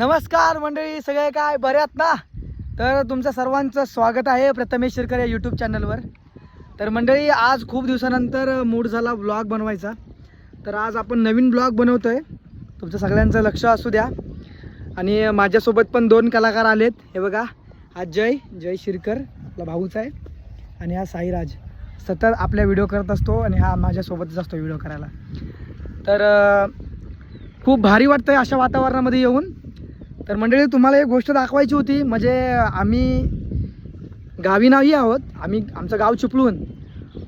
नमस्कार मंडळी सगळे काय? बऱ्यात ना? तर तुमचं सर्वांचं स्वागत आहे प्रथमेश शिरकर या यूट्यूब चॅनलवर तर मंडळी आज खूप दिवसानंतर मूड झाला ब्लॉग बनवायचा. तर आज आपण नवीन ब्लॉग बनवतो आहे तुमचं सगळ्यांचं लक्ष असू द्या. आणि माझ्यासोबत पण दोन कलाकार आलेत. हे बघा हा जय जय शिरकर आपला भाऊच आहे. आणि हा साईराज. सतत आपल्या व्हिडिओ करत असतो आणि हा माझ्यासोबतच असतो व्हिडिओ करायला. तर खूप भारी वाटतं आहे अशा वातावरणामध्ये येऊन. तर मंडळी तुम्हाला एक गोष्ट दाखवायची होती. म्हणजे आम्ही गावी नाही आहोत. आम्ही आमचं गाव चिपळूण.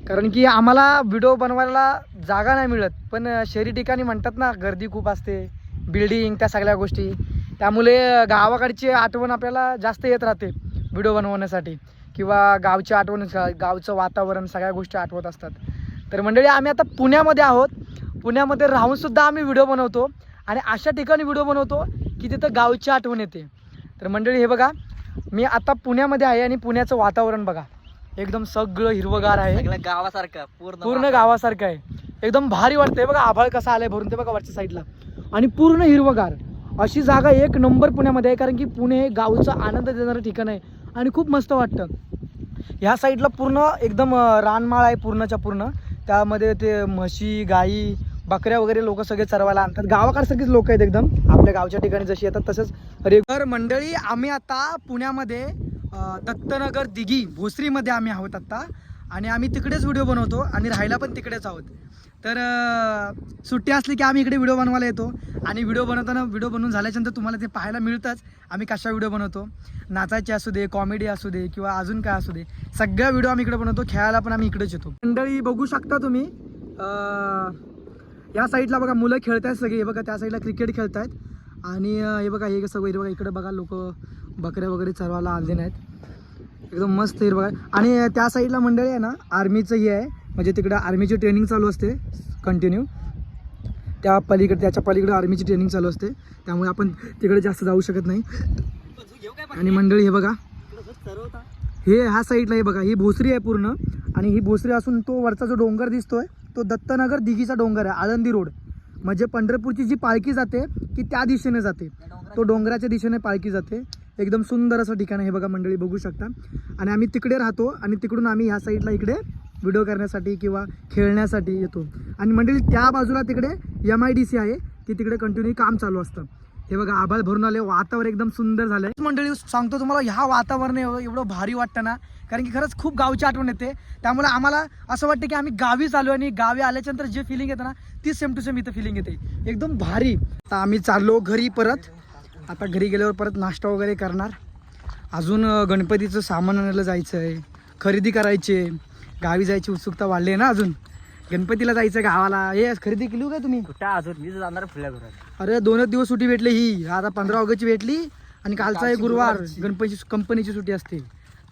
कारण की आम्हाला व्हिडिओ बनवायला जागा नाही मिळत. पण शहरी ठिकाणी म्हणतात ना गर्दी खूप असते. बिल्डिंग त्या सगळ्या गोष्टी. त्यामुळे गावाकडची आठवण आपल्याला जास्त येत राहते व्हिडिओ बनवण्यासाठी. किंवा गावची आठवण गावचं वातावरण सगळ्या गोष्टी आठवत असतात. तर मंडळी आम्ही आता पुण्यामध्ये आहोत. पुण्यामध्ये राहूनसुद्धा आम्ही व्हिडिओ बनवतो. आणि अशा ठिकाणी व्हिडिओ बनवतो की तिथं गावची आठवण येते. तर मंडळी हे बघा मी आता पुण्यामध्ये आहे आणि पुण्याचं वातावरण बघा. एकदम सगळं हिरवगार आहे. गावासारखं पूर्ण पूर्ण गावासारखं आहे. एकदम भारी वाटतंय. बघा आभाळ कसा आलाय भरून ते बघा वरच्या साईडला आणि पूर्ण हिरवगार. अशी जागा एक नंबर पुण्यामध्ये आहे कारण की पुणे हे गावचा आनंद देणारं ठिकाण आहे. आणि खूप मस्त वाटतं. ह्या साईडला पूर्ण एकदम रानमाळ आहे पूर्णच्या पूर्ण. त्यामध्ये ते म्हशी गाई बकऱ्या वगैरे लोक सगळे चरवायला आणतात. गावाकडसारखीच लोक आहेत एकदम. आपल्या गावच्या ठिकाणी जशी येतात तसंच रेगुलर मंडळी आम्ही आता पुण्यामध्ये दत्तनगर दिघी भोसरीमध्ये आम्ही आहोत आत्ता आणि आम्ही तिकडेच व्हिडिओ बनवतो आणि राहायला पण तिकडेच आहोत. तर सुट्टी असली की आम्ही इकडे व्हिडिओ बनवायला येतो. आणि व्हिडिओ बनवताना व्हिडिओ बनवून झाल्याच्यानंतर तुम्हाला ते पाहायला मिळतंच. आम्ही कशा व्हिडिओ बनवतो? नाचायचे असू दे कॉमेडी असू दे किंवा अजून काय असू दे सगळ्या व्हिडिओ आम्ही इकडे बनवतो. खेळायला पण आम्ही इकडेच येतो. मंडळी बघू शकता तुम्ही या साईडला बघा मुलं खेळत आहेत सगळे. हे बघा त्या साईडला क्रिकेट खेळत आहेत. आणि हे बघा हे सगळं हे बघा इकडे बघा लोक बकऱ्या वगैरे चरवायला आले नाहीत. एकदम मस्त हिर बघा. आणि त्या साईडला मंडळी आहे ना आर्मीचं हे आहे. म्हणजे तिकडं आर्मीची ट्रेनिंग चालू असते. कंटिन्यू. त्या पलीकडे त्याच्या पलीकडे आर्मीची ट्रेनिंग चालू असते. त्यामुळे आपण तिकडे जास्त जाऊ शकत नाही. आणि मंडळी हे बघा. हे ह्या साईडला हे बघा. ही भोसरी आहे पूर्ण. आणि ही भोसरी असून तो वरचा जो डोंगर दिसतोय तो दत्तनगर दिघीचा डोंगर आहे आळंदी रोड. म्हणजे पंढरपूरची जी पालखी जाते की त्या दिशेने जाते. तो डोंगराच्या दिशेने पालखी जाते. एकदम सुंदर असं ठिकाण आहे हे बघा मंडळी बघू शकता. आणि आम्ही तिकडे राहतो आणि तिकडून आम्ही ह्या साईडला इकडे व्हिडिओ करण्यासाठी किंवा खेळण्यासाठी येतो. आणि मंडळी त्या बाजूला तिकडे एम आय डी सी आहे. ती तिकडे कंटिन्यू काम चालू असतं. हे बघा आभाळ भरून आले. वातावरण एकदम सुंदर झालंय. मंडळी सांगतो तुम्हाला ह्या वातावरण एवढं एवढं भारी वाटतं ना कारण की खरंच खूप गावची आठवण येते. त्यामुळे आम्हाला असं वाटतं की आम्ही गावीच आलो आणि गावी आल्याच्यानंतर जे फिलिंग येतं ना ती सेम टू सेम इथं फिलिंग येते. एकदम भारी. आता आम्ही चाललो घरी परत. आता घरी गेल्यावर परत नाश्ता वगैरे करणार. अजून गणपतीचं सामान आणायला जायचं आहे खरेदी करायची गावी जायची उत्सुकता वाढली आहे ना अजून. गणपतीला जायचं गावाला. हे खरेदी केली हो काय तुम्ही? कुठं? अजून मी जाणार फुल्या घरात. अरे दोनच दिवस सुट्टी भेटली ही. आता पंधरा ऑगस्टची भेटली आणि कालचा आहे गुरुवार गणपती कंपनीची सुट्टी असते.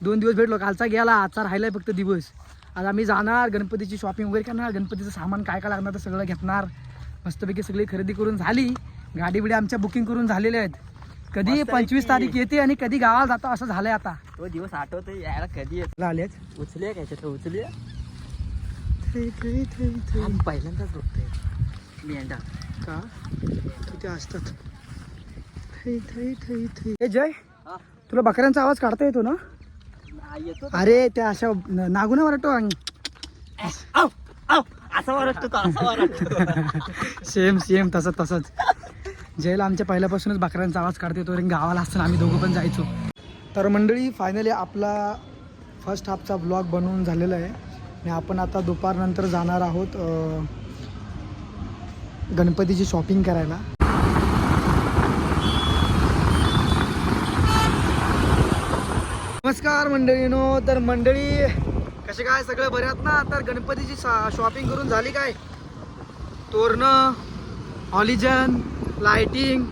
दोन दिवस भेटलो कालचा गेला आजचा राहिलाय फक्त दिवस. आज आम्ही जाणार गणपतीची शॉपिंग वगैरे करणार गणपतीचं सामान काय काय लागणार ते सगळं घेणार मस्तपैकी सगळी खरेदी करून झाली. गाडी बिडी आमच्या बुकिंग करून झालेल्या आहेत. कधी. पंचवीस तारीख येते आणि कधी गावाला जातो असं झालंय आता. तो दिवस आठवतो यायला कधी येत? आलेच उचलूया काय आम्ही पहिल्यांदाच बघतोय. मेंढा का? किती असतात. थै, थै, थै, थै. ए जय. हा. तुला बकऱ्यांचा आवाज काढता येतो ना? अरे त्या अशा नागुना वाटतो सेम सेम तसंच तसंच. जयला आमच्या पहिल्यापासूनच बकऱ्यांचा आवाज काढता येतो गावाला असताना आम्ही दोघं पण जायचो. तर मंडळी फायनली आपला फर्स्ट हाफचा ब्लॉग बनवून झालेला आहे. आणि आपण आता दुपारनंतर जाणार आहोत गणपतीची शॉपिंग करायला. नमस्कार मंडळीनो तर मंडळी कसे काय सगळं बरे आहेत ना? तर गणपतीची शॉपिंग करून झाली काय? तोरणं ऑलिजन लाइटिंग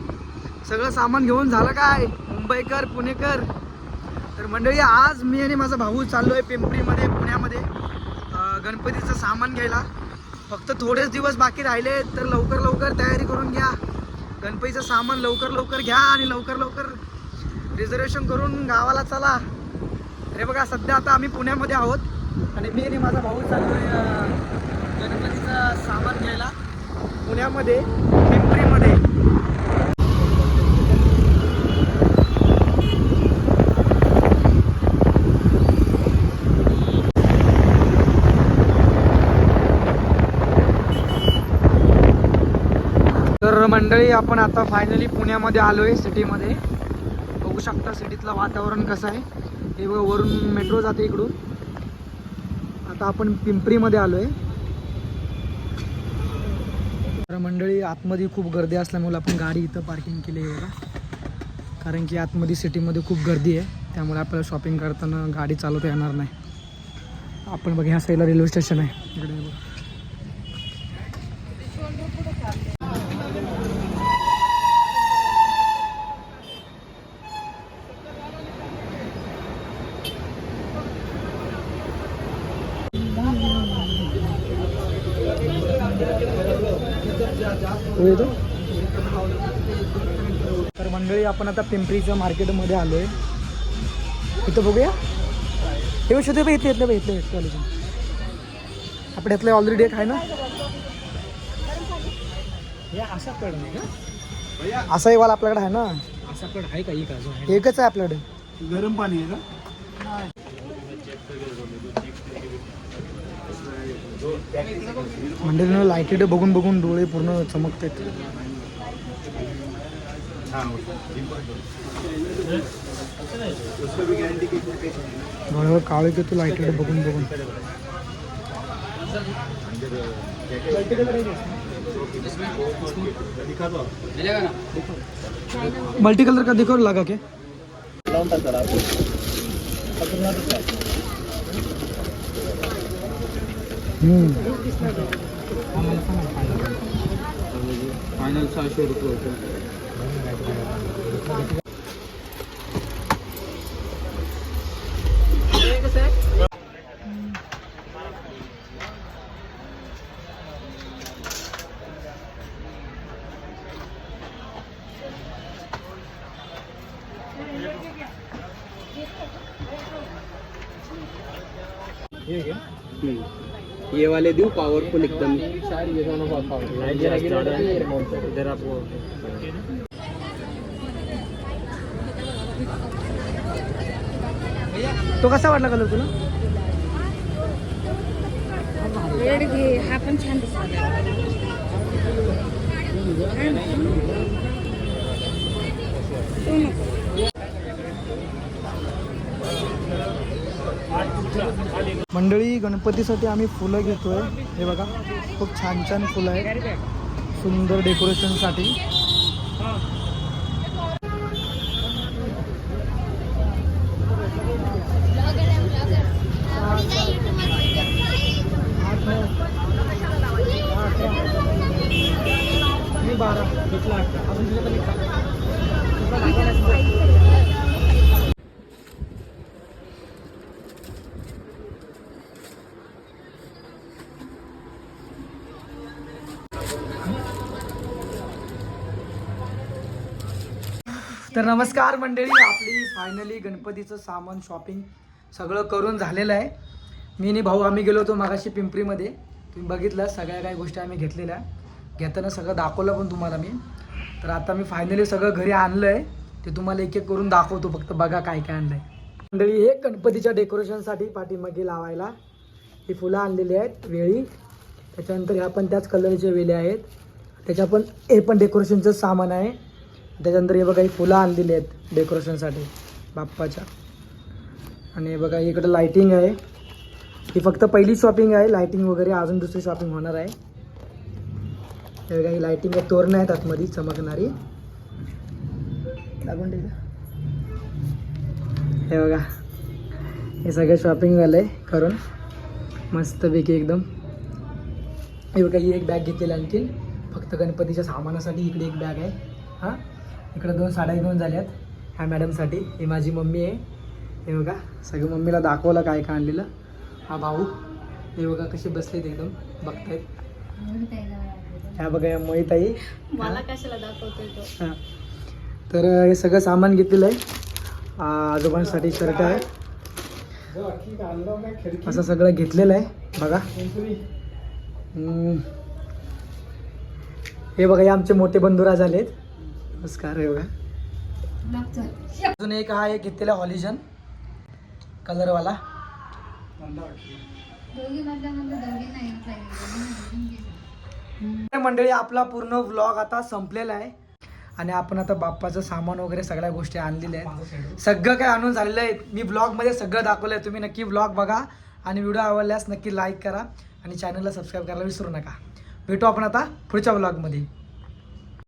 सगळं सामान घेऊन झालं काय? मुंबईकर पुणेकर. तर मंडळी आज मी आणि माझा भाऊ चाललो आहे पिंपरीमध्ये पुण्यामध्ये गणपतीचं सामान घ्यायला. फक्त थोडेच दिवस बाकी राहिले तर लवकर लवकर तयारी करून घ्या. गणपतीचं सामान लवकर लवकर घ्या आणि लवकर लवकर रिझर्वेशन करून गावाला चला. अरे बघा सध्या आता आम्ही पुण्यामध्ये आहोत आणि मी आणि माझा भाऊ चालू आहे गणपतीचं सामान घ्यायला पुण्यामध्ये पिंपरीमध्ये तर मंडळी आपण आता फायनली पुण्यामध्ये आलो आहे सिटीमध्ये बघू शकता सिटीतलं वातावरण कसं आहे. हे बघा वरून मेट्रो जाते इकडून. आता आपण पिंपरीमध्ये आलो आहे तर मंडळी आतमध्ये खूप गर्दी असल्यामुळे आपण गाडी इथं पार्किंग केली आहे बघा. कारण की आतमध्ये सिटीमध्ये खूप गर्दी आहे. त्यामुळे आपल्याला शॉपिंग करताना गाडी चालवता येणार नाही. आपण बघ ह्या साईडला रेल्वे स्टेशन आहे. इकडे बघ. तर मंडळी आपण आता पिंपरीच्या मार्केटमध्ये आलो आहे इथं बघूया. हे वर्ष ते इथले इथले इथले इथले आपण इथलं ऑलरेडी एक आहे ना? हे असा कड नाही का? असा वाला आपल्याकडे आहे ना? असा कड आहे का एक अजून? एकच आहे आपल्याकडे. गरम पाणी आहे का? मंडळीनं लाईटीड बघून बघून डोळे पूर्ण चमकतात डोळ्यावर काळे की तू लाईटीड बघून बघून. मल्टी कलर का देखो लगा के? फायनल सहाशे रुपये होते. ये वाले दू पावरफुल एकदम। तो कसा वाटला कलर तुला? रेड घे हा पण छान दिसतो मंडळी गणपतीसाठी आम्ही फुलं घेतोय. हे बघा खूप छान छान फुलं आहेत. सुंदर डेकोरेशनसाठी मी बारा. तर नमस्कार मंडळी आपली फायनली गणपतीचं सामान शॉपिंग सगळं करून झालेलं आहे. मी आणि भाऊ आम्ही गेलो होतो मागाशी पिंपरीमध्ये. तुम्ही बघितलं सगळ्या काही गोष्टी आम्ही घेतलेल्या. घेताना सगळं दाखवलं पण तुम्हाला मी. तर आता मी फायनली सगळं घरी आणलं आहे ते तुम्हाला एक एक करून दाखवतो फक्त बघा काय काय आणलं आहे मंडळी हे गणपतीच्या डेकोरेशनसाठी पाठीमागे लावायला ही फुलं आणलेली आहेत वेळी. त्याच्यानंतर ह्या पण त्याच कलरच्या वेल्या आहेत. त्याच्या पण हे पण डेकोरेशनचं सामान आहे. त्याच्यानंतर हे बघा ही फुलं आणलेली आहेत डेकोरेशनसाठी बाप्पाच्या. आणि बघा इकडं लाईटिंग आहे. ही फक्त पहिली शॉपिंग आहे. लाईटिंग वगैरे अजून दुसरी शॉपिंग होणार आहे. हे बघा ही लाईटिंग आहे. तोरणं आहेत आतमध्ये चमकणारी. लागून दे हे बघा हे सगळं शॉपिंग झालं आहे करून. मस्तपैकी एकदम. हे बघा ही एक बॅग घेतलेली आणखी फक्त गणपतीच्या सामानासाठी इकडे एक बॅग आहे. हां? इकडे दोन साड्या घेऊन झाल्यात. ह्या मॅडमसाठी. ही माझी मम्मी आहे. हे बघा सगळं मम्मीला दाखवलं काय काय आणलेलं. हा भाऊ. हे बघा कसे बसलेत एकदम. बघतायत. ह्या बघा या मोहिताई. मला कशाला दाखवतोय तो? हां. तर हे सगळं सामान घेतलेलं आहे. आजोबांसाठी शर्ट आहे. असं सगळं घेतलेलं आहे. बघा. हे बघा हे आमचे मोठे बंधुराज आलेत नमस्कार हे बघा. अजून एक हा एक घेतलेला हॉलिजन. कलरवाला दोघी मधल्या मध्ये दोघी नाही मंडळी आपला पूर्ण व्लॉग आता संपलेला आहे. आणि आपण आता बाप्पाचं सामान वगैरे सगळ्या गोष्टी आणलेल्या आहेत. सगळं काय आणून झालेलं आहे. मी ब्लॉगमध्ये सगळं दाखवलं आहे तुम्ही नक्की ब्लॉग बघा. आणि व्हिडिओ आवडल्यास नक्की लाईक करा. आणि चॅनलला सबस्क्राईब करायला विसरू नका. भेटू आपण आता पुढच्या ब्लॉगमध्ये